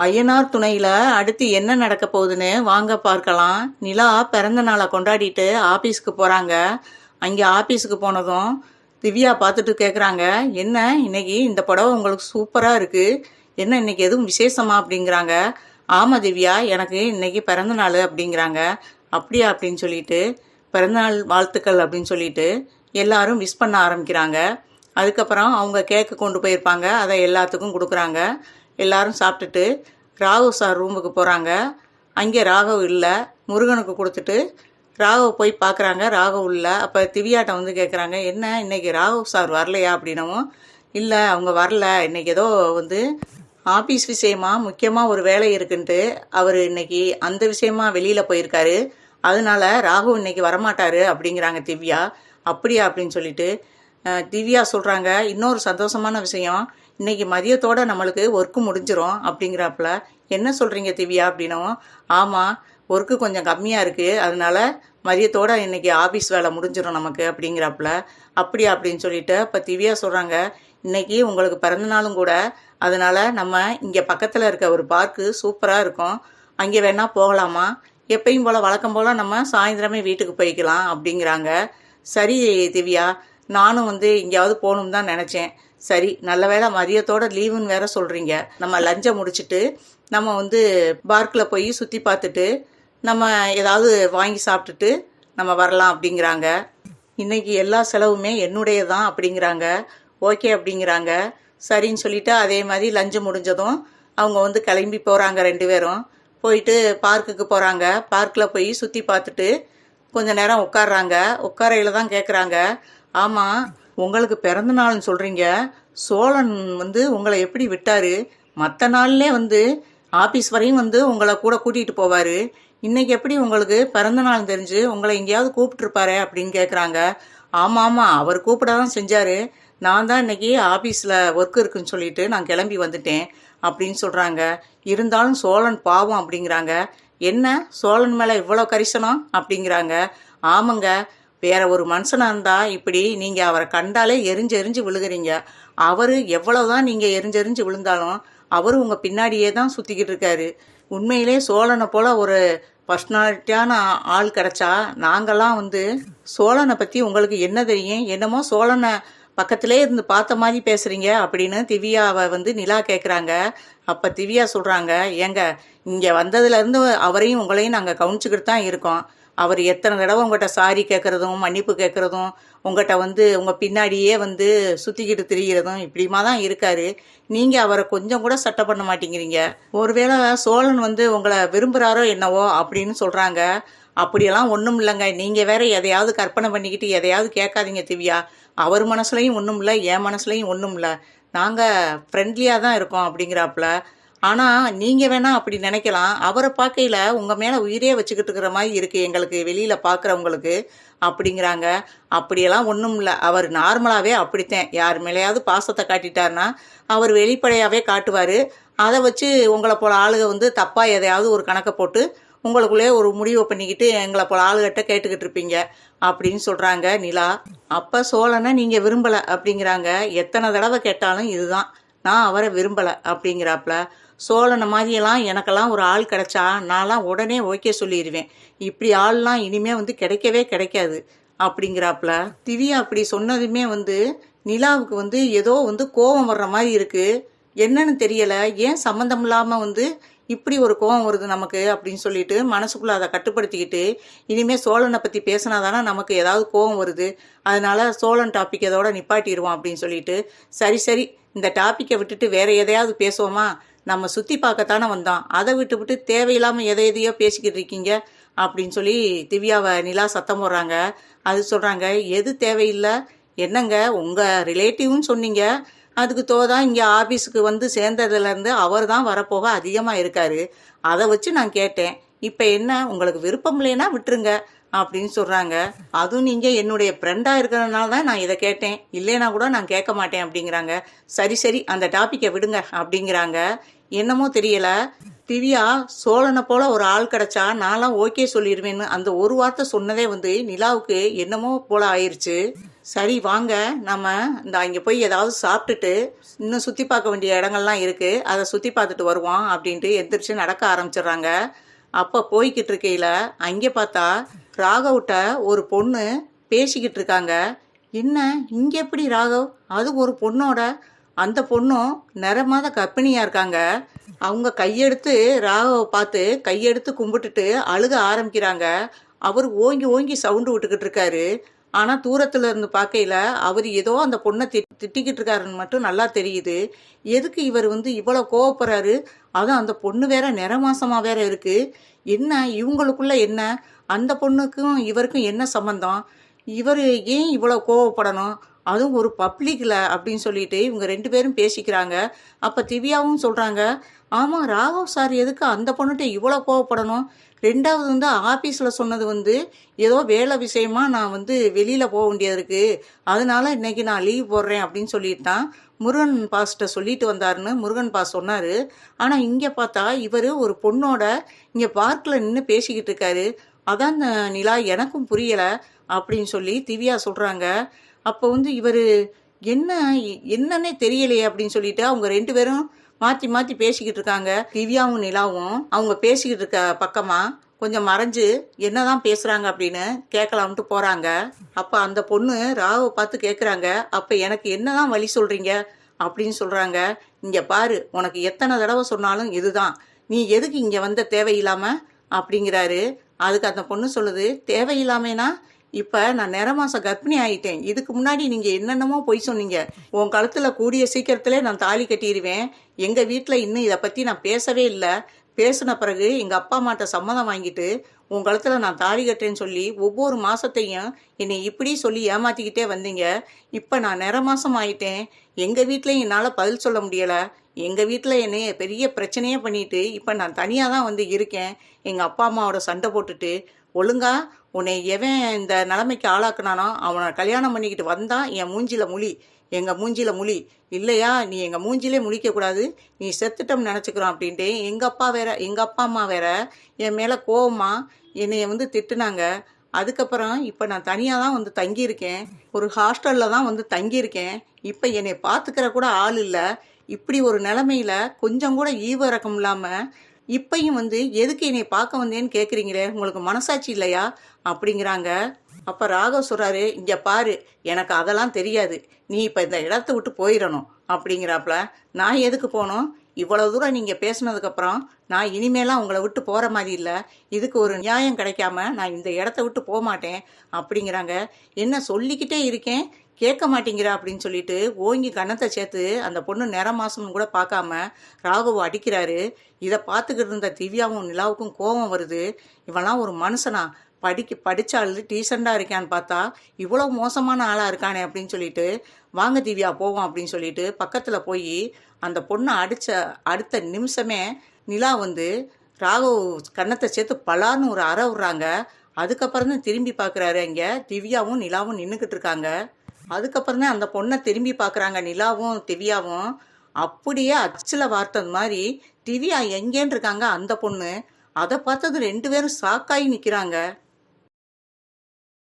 ஐயனார் துணையில அடுத்து என்ன நடக்க போகுதுன்னு வாங்க பார்க்கலாம். நிலா பிறந்த நாளை கொண்டாடிட்டு ஆபீஸ்க்கு போறாங்க. அங்கே ஆபீஸுக்கு போனதும் திவ்யா பார்த்துட்டு கேட்குறாங்க என்ன இன்னைக்கு இந்த புடவை உங்களுக்கு சூப்பராக இருக்கு. என்ன இன்னைக்கு எதுவும் விசேஷமா? அப்படிங்கிறாங்க. ஆமா திவ்யா எனக்கு இன்னைக்கு பிறந்த நாள் அப்படிங்கிறாங்க. அப்படியா? அப்படின்னு சொல்லிட்டு பிறந்தநாள் வாழ்த்துக்கள் அப்படின்னு சொல்லிட்டு எல்லாரும் விஷ் பண்ண ஆரம்பிக்கிறாங்க. அதுக்கப்புறம் அவங்க கேக்கு கொண்டு போயிருப்பாங்க. அதை எல்லாத்துக்கும் கொடுக்குறாங்க. எல்லாரும் சாப்பிட்டுட்டு ராகவ் சார் ரூமுக்கு போகிறாங்க அங்கே ராகவ் இல்லை. முருகனுக்கு கொடுத்துட்டு ராகவ் போய் பார்க்குறாங்க ராகவ் இல்லை. அப்போ திவ்யாட்ட வந்து கேட்குறாங்க என்ன? இன்னைக்கு ராகவ் சார் வரலையா? அப்படின்னவும் இல்லை அவங்க வரல. இன்னைக்கு ஏதோ வந்து ஆஃபீஸ் விஷயமா முக்கியமாக ஒரு வேலை இருக்குன்ட்டு அவர் இன்னைக்கு அந்த விஷயமா வெளியில் போயிருக்காரு. அதனால ராகு இன்னைக்கு வரமாட்டாரு அப்படிங்கிறாங்க திவ்யா. அப்படியா? அப்படின்னு சொல்லிட்டு திவ்யா சொல்கிறாங்க இன்னொரு சந்தோஷமான விஷயம். இன்னைக்கு மதியத்தோட நம்மளுக்கு ஒர்க்கு முடிஞ்சிரும் அப்படிங்கிறாப்புல. என்ன சொல்கிறீங்க திவ்யா அப்படின்னவும் ஆமாம் ஒர்க்கு கொஞ்சம் கம்மியாக இருக்குது அதனால மதியத்தோட இன்னைக்கு ஆஃபீஸ் வேலை முடிஞ்சிடும் நமக்கு அப்படிங்கிறாப்புல. அப்படியா அப்படின்னு சொல்லிட்டு இப்போ திவ்யா சொல்கிறாங்க இன்னைக்கு உங்களுக்கு பிறந்த நாளும் கூட. அதனால நம்ம இங்கே பக்கத்தில் இருக்க ஒரு பார்க்கு சூப்பராக இருக்கும். அங்கே வேணா போகலாமா? எப்பயும் போல் வழக்கம் போல் நம்ம சாயந்தரமே வீட்டுக்கு போய்க்கலாம் அப்படிங்கிறாங்க. சரி திவ்யா நானும் வந்து எங்கேயாவது போகணும் தான் நினச்சேன். சரி நல்ல வேளை மதியத்தோட லீவுன்னு வேற சொல்கிறீங்க நம்ம லஞ்சம் முடிச்சிட்டு நம்ம வந்து பார்க்கில் போய் சுற்றி பார்த்துட்டு நம்ம ஏதாவது வாங்கி சாப்பிட்டுட்டு நம்ம வரலாம் அப்படிங்கிறாங்க. இன்னைக்கு எல்லா செலவுமே என்னுடைய தான் அப்படிங்கிறாங்க. ஓகே அப்படிங்கிறாங்க. சரின்னு சொல்லிட்டு அதே மாதிரி லஞ்சம் முடிஞ்சதும் அவங்க வந்து கிளம்பி போகிறாங்க ரெண்டு பேரும். போயிட்டு பார்க்குக்கு போகிறாங்க பார்க்கில் போய் சுற்றி பார்த்துட்டு கொஞ்ச நேரம் உட்காடுறாங்க உட்காரையில் தான் கேட்குறாங்க ஆமாம் உங்களுக்கு பிறந்த நாள்னு சொல்கிறீங்க சோழன் வந்து உங்களை எப்படி விட்டாரு? மற்ற நாள்லே வந்து ஆபீஸ் வரையும் வந்து உங்களை கூட கூட்டிகிட்டு போவார். இன்னைக்கு எப்படி உங்களுக்கு பிறந்த நாள் தெரிஞ்சு உங்களை எங்கேயாவது கூப்பிட்டுருப்பாரு அப்படின்னு கேட்குறாங்க ஆமாம் ஆமாம் அவர் கூப்பிட தான் செஞ்சார். நான் தான் இன்னைக்கு ஆஃபீஸில் ஒர்க் இருக்குன்னு சொல்லிட்டு நான் கிளம்பி வந்துட்டேன் அப்படின்னு சொல்கிறாங்க இருந்தாலும் சோழன் பாவம் அப்படிங்கிறாங்க. என்ன? சோழன் மேலே இவ்வளோ கரிசனம் அப்படிங்கிறாங்க. ஆமாங்க வேற ஒரு மனுஷனாக இருந்தால் இப்படி நீங்கள் அவரை கண்டாலே எரிஞ்சு எரிஞ்சு அவர் அவரு எவ்வளவுதான் நீங்கள் எரிஞ்செறிஞ்சு விழுந்தாலும் அவர் உங்கள் பின்னாடியே தான் சுற்றிக்கிட்டு இருக்காரு. உண்மையிலே சோழனை போல் ஒரு பர்சனாலிட்டியான ஆள் கிடச்சா நாங்கெல்லாம் வந்து சோழனை பற்றி உங்களுக்கு என்ன தெரியும்? என்னமோ சோழனை பக்கத்திலே இருந்து பார்த்த மாதிரி பேசுகிறீங்க அப்படின்னு திவ்யாவை வந்து நிலா கேட்குறாங்க அப்போ திவ்யா சொல்கிறாங்க ஏங்க இங்கே வந்ததுலேருந்து அவரையும் உங்களையும் நாங்கள் கவனிச்சுக்கிட்டு தான் இருக்கோம். அவர் எத்தனை தடவை உங்கள்கிட்ட சாரி கேட்குறதும் மன்னிப்பு கேட்குறதும் உங்கள்கிட்ட வந்து உங்கள் பின்னாடியே வந்து சுற்றிக்கிட்டு திரிகிறதும் இப்படிமா தான் இருக்கார். நீங்கள் அவரை கொஞ்சம் கூட சட்டை பண்ண மாட்டேங்கிறீங்க. ஒருவேளை சோழன் வந்து உங்களை விரும்புகிறாரோ என்னவோ அப்படின்னு சொல்கிறாங்க அப்படியெல்லாம் ஒன்றும் இல்லைங்க. நீங்கள் வேற எதையாவது கற்பனை பண்ணிக்கிட்டு எதையாவது கேட்காதீங்க திவ்யா. அவர் மனசுலையும் ஒன்றும் இல்லை என் மனசுலையும் ஒன்றும் இல்லை. நாங்கள் ஃப்ரெண்ட்லியாக தான் இருக்கோம் அப்படிங்கிறாப்புல. ஆனால் நீங்கள் வேணால் அப்படி நினைக்கலாம். அவரை பார்க்கையில் உங்கள் மேலே உயிரே வச்சுக்கிட்டு இருக்கிற மாதிரி இருக்குது எங்களுக்கு வெளியில் பார்க்குறவங்களுக்கு அப்படிங்கிறாங்க. அப்படியெல்லாம் ஒன்றும் இல்லை. அவர் நார்மலாகவே அப்படித்தான். யார் மேலேயாவது பாசத்தை காட்டிட்டாருன்னா அவர் வெளிப்படையாகவே காட்டுவார். அதை வச்சு உங்களை போல் ஆளுக வந்து தப்பாக எதையாவது ஒரு கணக்கை போட்டு உங்களுக்குள்ளே ஒரு முடிவை பண்ணிக்கிட்டு எங்களை போல ஆளுகிட்ட கேட்டுக்கிட்டு இருப்பீங்க அப்படின்னு சொல்கிறாங்க நிலா. அப்போ சோழனை நீங்கள் விரும்பலை அப்படிங்கிறாங்க. எத்தனை தடவை கேட்டாலும் இதுதான். நான் அவரை விரும்பலை அப்படிங்கிறாப்புல. சோழனை மாதிரியெல்லாம் எனக்கெல்லாம் ஒரு ஆள் கிடைச்சா நான்லாம் உடனே ஓகே சொல்லிடுவேன் இப்படி ஆள்லாம் இனிமே வந்து கிடைக்கவே கிடைக்காது அப்படிங்கிறாப்புல திவ்யா அப்படி சொன்னதுமே வந்து நிலாவுக்கு வந்து ஏதோ வந்து கோபம் வர்ற மாதிரி இருக்கு. என்னன்னு தெரியல. ஏன் சம்மந்தம் இல்லாம வந்து இப்படி ஒரு கோபம் வருது நமக்கு அப்படின்னு சொல்லிட்டு மனசுக்குள்ள அதை கட்டுப்படுத்திக்கிட்டு இனிமே சோழனை பத்தி பேசினாதானே நமக்கு ஏதாவது கோபம் வருது. அதனால சோழன் டாபிக் இதோட நிப்பாட்டிடுவோம் அப்படின்னு சொல்லிட்டு சரி சரி இந்த டாப்பிக்கை விட்டுட்டு வேற எதையாவது பேசுவோமா? நம்ம சுற்றி பார்க்கத்தானே வந்தோம் அதை விட்டு விட்டு தேவையில்லாமல் எதை எதையோ பேசிக்கிட்டு இருக்கீங்க அப்படின்னு சொல்லி திவ்யாவை நிலா சத்தம் போடுறாங்க. அது சொல்கிறாங்க எது தேவையில்லை? என்னங்க? உங்கள் ரிலேட்டிவ்னு சொன்னீங்க. அதுக்கு தோதான் இங்கே ஆஃபீஸுக்கு வந்து சேர்ந்ததுலேருந்து அவர் தான் வரப்போக அதிகமாக இருக்காரு. அதை வச்சு நான் கேட்டேன். இப்போ என்ன? உங்களுக்கு விருப்பம் இல்லைன்னா விட்டுருங்க. அப்படின்னு சொல்கிறாங்க அதுவும் நீங்கள் என்னுடைய ஃப்ரெண்டாக இருக்கிறதுனால தான் நான் இதை கேட்டேன். இல்லைன்னா கூட நான் கேட்க மாட்டேன். அப்படிங்கிறாங்க. சரி சரி அந்த டாப்பிக்கை விடுங்க. அப்படிங்கிறாங்க. என்னமோ தெரியல. திவ்யா சோழனை போல ஒரு ஆள் கிடைச்சா நான்லாம் ஓகே சொல்லிடுவேன்னு அந்த ஒரு வார்த்தை சொன்னதே வந்து நிலாவுக்கு என்னமோ போல ஆயிருச்சு. சரி வாங்க. நம்ம இந்த அங்கே போய் ஏதாவது சாப்பிட்டுட்டு இன்னும் சுற்றி பார்க்க வேண்டிய இடங்கள்லாம் இருக்குது அதை சுற்றி பார்த்துட்டு வருவோம் அப்படின்ட்டு எந்திரிச்சு நடக்க ஆரம்பிச்சிடுறாங்க. அப்போ போய்கிட்டு இருக்கையில் அங்கே பார்த்தா ராகவ்கிட்ட ஒரு பொண்ணு பேசிக்கிட்டு இருக்காங்க. என்ன? இங்கே எப்படி ராகவ்? அது ஒரு பொண்ணோட அந்த பொண்ணும் நிறமாத கர்ப்பிணியாக இருக்காங்க. அவங்க கையெடுத்து ராகவை பார்த்து கையெடுத்து கும்பிட்டுட்டு அழுக ஆரம்பிக்கிறாங்க. அவர் ஓங்கி ஓங்கி சவுண்டு விட்டுக்கிட்டு இருக்காரு. ஆனால் தூரத்தில் இருந்து பார்க்கையில அவர் ஏதோ அந்த பொண்ணை தி திட்டிக்கிட்டு இருக்காருன்னு மட்டும் நல்லா தெரியுது. எதுக்கு இவர் வந்து இவ்வளோ கோவப்படுறாரு? அதுவும் அந்த பொண்ணு வேற நிறமாசமாக வேற இருக்கு. என்ன இவங்களுக்குள்ள என்ன? அந்த பொண்ணுக்கும் இவருக்கும் என்ன சம்மந்தம் இவர் ஏன் இவ்வளோ கோவப்படணும்? அதுவும் ஒரு பப்ளிக்கில் அப்படின்னு சொல்லிட்டு இவங்க ரெண்டு பேரும் பேசிக்கிறாங்க. அப்போ திவ்யாவும் சொல்கிறாங்க ஆமாம் ராகவ் சார் எதுக்கு அந்த பொண்ணுகிட்ட இவ்வளோ கோவப்படணும்? ரெண்டாவது வந்து ஆஃபீஸில் சொன்னது வந்து ஏதோ வேலை விஷயமா நான் வந்து வெளியில் போக வேண்டியது இருக்குது அதனால இன்றைக்கி நான் லீவ் போடுறேன் அப்படின்னு சொல்லிட்டு தான் முருகன் பாஸ்ட்ட சொல்லிட்டு வந்தாருன்னு முருகன் பாஸ் சொன்னார். ஆனால் இங்கே பார்த்தா இவர் ஒரு பொண்ணோட இங்கே பார்க்கில் நின்று பேசிக்கிட்டு இருக்காரு. அதான் நிலா எனக்கும் புரியலை அப்படின்னு சொல்லி திவ்யா சொல்கிறாங்க அப்போ வந்து இவர் என்ன என்னன்னே தெரியலையே அப்படின்னு சொல்லிட்டு அவங்க ரெண்டு பேரும் மாற்றி மாற்றி பேசிக்கிட்டு இருக்காங்க. திவ்யாவும் நிலாவும் அவங்க பேசிக்கிட்டு இருக்க பக்கமாக கொஞ்சம் மறைஞ்சு என்னதான் பேசுகிறாங்க அப்படின்னு கேட்கலாம்ட்டு போகிறாங்க அப்போ அந்த பொண்ணு ராவை பார்த்து கேட்குறாங்க அப்போ எனக்கு என்னதான் வழி சொல்கிறீங்க அப்படின்னு சொல்கிறாங்க இங்கே பாரு உனக்கு எத்தனை தடவை சொன்னாலும் இதுதான். நீ எதுக்கு இங்கே வந்த தேவையில்லாமல் அப்படிங்கிறாரு. அதுக்கு அந்த பொண்ணு சொல்லுது தேவையில்லாமேனா இப்போ நான் நிற மாதம் கர்ப்பிணி ஆயிட்டேன். இதுக்கு முன்னாடி நீங்கள் என்னென்னமோ பொய் சொன்னீங்க. உன் கழுத்தில் கூடிய சீக்கிரத்திலே நான் தாலி கட்டிடுவேன் எங்கள் வீட்டில் இன்னும் இதை பற்றி நான் பேசவே இல்லை. பேசின பிறகு எங்கள் அப்பா அம்மாட்ட சம்மதம் வாங்கிட்டு உன் கழுத்தில் நான் தாலி கட்டுறேன்னு சொல்லி ஒவ்வொரு மாதத்தையும் என்னை இப்படி சொல்லி ஏமாற்றிக்கிட்டே வந்தீங்க. இப்போ நான் நிற மாதம் ஆயிட்டேன். எங்கள் வீட்டிலையும் என்னால் பதில் சொல்ல முடியலை. எங்கள் வீட்டில் என்னைய பெரிய பிரச்சனையே பண்ணிட்டு இப்போ நான் தனியாக தான் வந்து இருக்கேன். எங்கள் அப்பா அம்மாவோட சண்டை போட்டுட்டு ஒழுங்கா உன்னை எவன் இந்த நிலைமைக்கு ஆளாக்குனானோ அவனை கல்யாணம் பண்ணிக்கிட்டு வந்தான் என் மூஞ்சில முழி. எங்கள் மூஞ்சில முழி. இல்லையா நீ எங்கள் மூஞ்சிலே முழிக்கக்கூடாது. நீ செத்துட்டம் நினச்சிக்கிறோம் அப்படின்ட்டு எங்கள் அப்பா வேற எங்கள் அப்பா அம்மா வேற என் மேலே கோவமா என்னைய வந்து திட்டுனாங்க. அதுக்கப்புறம் இப்போ நான் தனியாக தான் வந்து தங்கியிருக்கேன். ஒரு ஹாஸ்டலில் தான் வந்து தங்கியிருக்கேன். இப்போ என்னை பார்த்துக்கிற கூட ஆள் இல்லை. இப்படி ஒரு நிலமையில கொஞ்சம் கூட ஈவ இறக்கம் இல்லாமல் இப்பையும் வந்து எதுக்கு என்னை பார்க்க வந்தேன்னு கேட்குறீங்களே உங்களுக்கு மனசாட்சி இல்லையா? அப்படிங்கிறாங்க. அப்போ ராகவ் சொல்கிறாரு இங்கே பாரு எனக்கு அதெல்லாம் தெரியாது. நீ இப்போ இந்த இடத்த விட்டு போயிடணும். அப்படிங்கிறாப்புல. நான் எதுக்கு போகணும்? இவ்வளோ தூரம் நீங்கள் பேசுனதுக்கப்புறம் நான் இனிமேலாம் உங்களை விட்டு போகிற மாதிரி இல்லை. இதுக்கு ஒரு நியாயம் கிடைக்காம நான் இந்த இடத்த விட்டு போக மாட்டேன் அப்படிங்கிறாங்க. என்ன சொல்லிக்கிட்டே இருக்கேன்? கேட்க மாட்டேங்கிறா அப்படின்னு சொல்லிட்டு ஓங்கி கன்னத்தை சேர்த்து அந்த பொண்ணு நிற மாசம்னு கூட பார்க்காம ராகவ் அடிக்கிறாரு. இதை பார்த்துக்கிட்டு இருந்த திவ்யாவும் நிலாவுக்கும் கோபம் வருது. இவன்லாம் ஒரு மனுஷனா? படிக்க படித்தாள் டீசெண்டாக இருக்கான்னு பார்த்தா இவ்வளோ மோசமான ஆளாக இருக்கானே அப்படின்னு சொல்லிட்டு வாங்க திவ்யா போவோம் அப்படின்னு சொல்லிட்டு பக்கத்தில் போய் அந்த பொண்ணை அடித்த அடுத்த நிமிஷமே நிலா வந்து ராகவ் கன்னத்தை சேர்த்து பலான்னு ஒரு அற விட்றாங்க. அதுக்கப்புறம் தான் திரும்பி பார்க்குறாரு அங்கே. திவ்யாவும் நிலாவும் நின்றுக்கிட்டு இருக்காங்க. அதுக்கப்புறம் தான் அந்த பொண்ணை திரும்பி பார்க்குறாங்க நிலாவும் திவ்யாவும். அப்படியே அச்சில் வார்த்தது மாதிரி திவ்யா எங்கேன்னு இருக்காங்க அந்த பொண்ணு. அதை பார்த்தது ரெண்டு பேரும் சாக்காகி நிற்கிறாங்க